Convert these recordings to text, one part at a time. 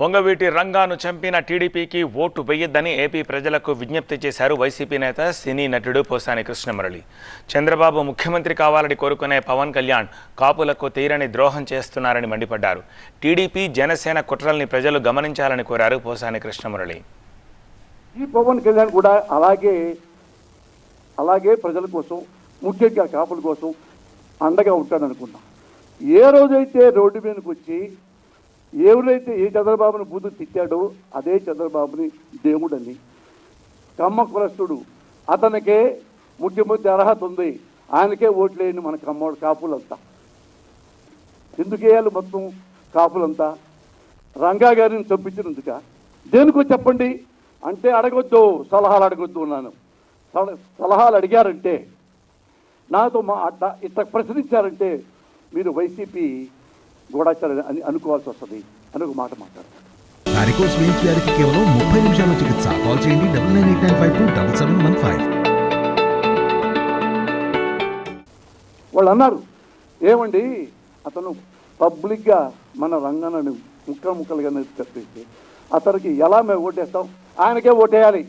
వంగవీటి రంగాను చంపిన టీడీపీకి vote వేయొద్దని AP ప్రజలకు విజ్ఞప్తి చేశారు వైసీపీ నేత సినీ నటుడు పోసాని కృష్ణమురళి. చంద్రబాబు ముఖ్యమంత్రి కావాలని కోరుకునే పవన్ కళ్యాణ్ కాపులకు తీరని ద్రోహం చేస్తున్నారని మండిపడ్డారు. టీడీపీ జనసేన కుట్రల్ని ప్రజలు గమనించాలని కోరారు పోసాని కృష్ణమురళి. ఈ పవన్ కళ్యాణ్ కూడా అలాగే అలాగే ప్రజల కోసం ముఖ్యంగా కాపుల కోసం అండగా ఉంటాడనుకున్నా. ఏ రోజైతే రోడ్డు మీదకి వచ్చి ఎవరైతే ఏ చంద్రబాబుని బూతు తిట్టాడో అదే చంద్రబాబుని దేవుడని. కమ్మ కులస్తుడు అతనికే ముఖ్యమంత్రి అర్హత ఉంది. ఆయనకే ఓట్లేయండి మన కమ్మోడు కాపులంతా. ఎందుకు వేయాలి మొత్తం కాపులంతా? రంగా గారిని చంపించినందుక. దేనికో చెప్పండి? అంటే అడగొద్దు సలహాలు అడగొద్దు ఉన్నాను సలహాలు అడిగారంటే నాతో మా అట్ట ఇట్లా ప్రశ్నించారంటే మీరు వైసీపీ గూఢాచారం అని అనుకోవాల్సి వస్తుంది. అని ఒక మాట మాట్లాడతారు వారికోస్ కేవలం ముప్పై నిమిషాల చికిత్స. కాల్ చేయండి double nine eight nine five two double seven one five. వాళ్ళు అన్నారు ఏమండి అతను పబ్లిక్గా మన రంగాన్ని ముక్కలు ముక్కలుగా చెప్పేసి అతనికి ఎలా మేము ఓటేస్తాం ఆయనకే ఓటేయాలి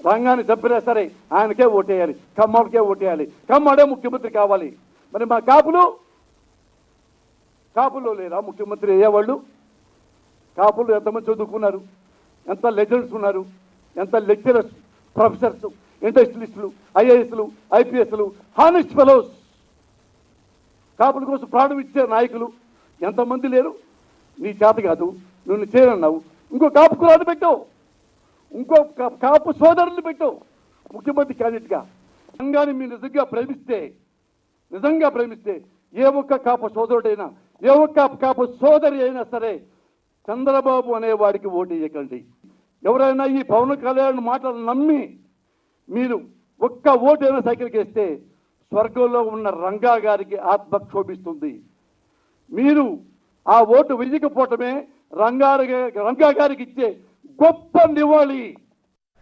రంగాన్ని చంపినా సరే ఆయనకే ఓటేయాలి కమ్మడికే ఓటేయాలి కమ్మడే ముఖ్యమంత్రి కావాలి. మరి మా కాపులు కాపులో లేరా ముఖ్యమంత్రి అయ్యేవాళ్ళు? కాపులు ఎంతమంది చదువుకున్నారు? ఎంత లెజెండ్స్ ఉన్నారు? ఎంత లెక్చరర్స్ ప్రొఫెసర్స్ ఇండస్ట్రియలిస్టులు ఐఏఎస్లు ఐపీఎస్లు హానెస్ట్ ఫెలోస్? కాపుల కోసం ప్రాణం ఇచ్చే నాయకులు ఎంతమంది లేరు? నీ చేత కాదు నువ్వు చేయనన్నావు. ఇంకో కాపు కులాన్ని పెట్టావు. ఇంకో కా- కాపు సోదరుని పెట్టావు. ముఖ్యమంత్రి క్యాండిడేట్గా. రంగాన్ని మీరు నిజంగా ప్రేమిస్తే నిజంగా ప్రేమిస్తే ఏ ఒక్క కాపు సోదరుడైనా ఏ ఒక్క కాపు సోదరి అయినా సరే చంద్రబాబు అనేవాడికి ఓటు వేయకండి. ఎవరైనా ఈ పవన్ కళ్యాణ్ మాటలు నమ్మి మీరు ఒక్క ఓటైనా సైకిల్కి వేస్తే స్వర్గంలో ఉన్న రంగా గారికి ఆత్మ క్షోభిస్తుంది మీరు ఆ ఓటు వెయ్యకపోవటమే రంగా రంగా గారికి ఇచ్చే గొప్ప నివాళి.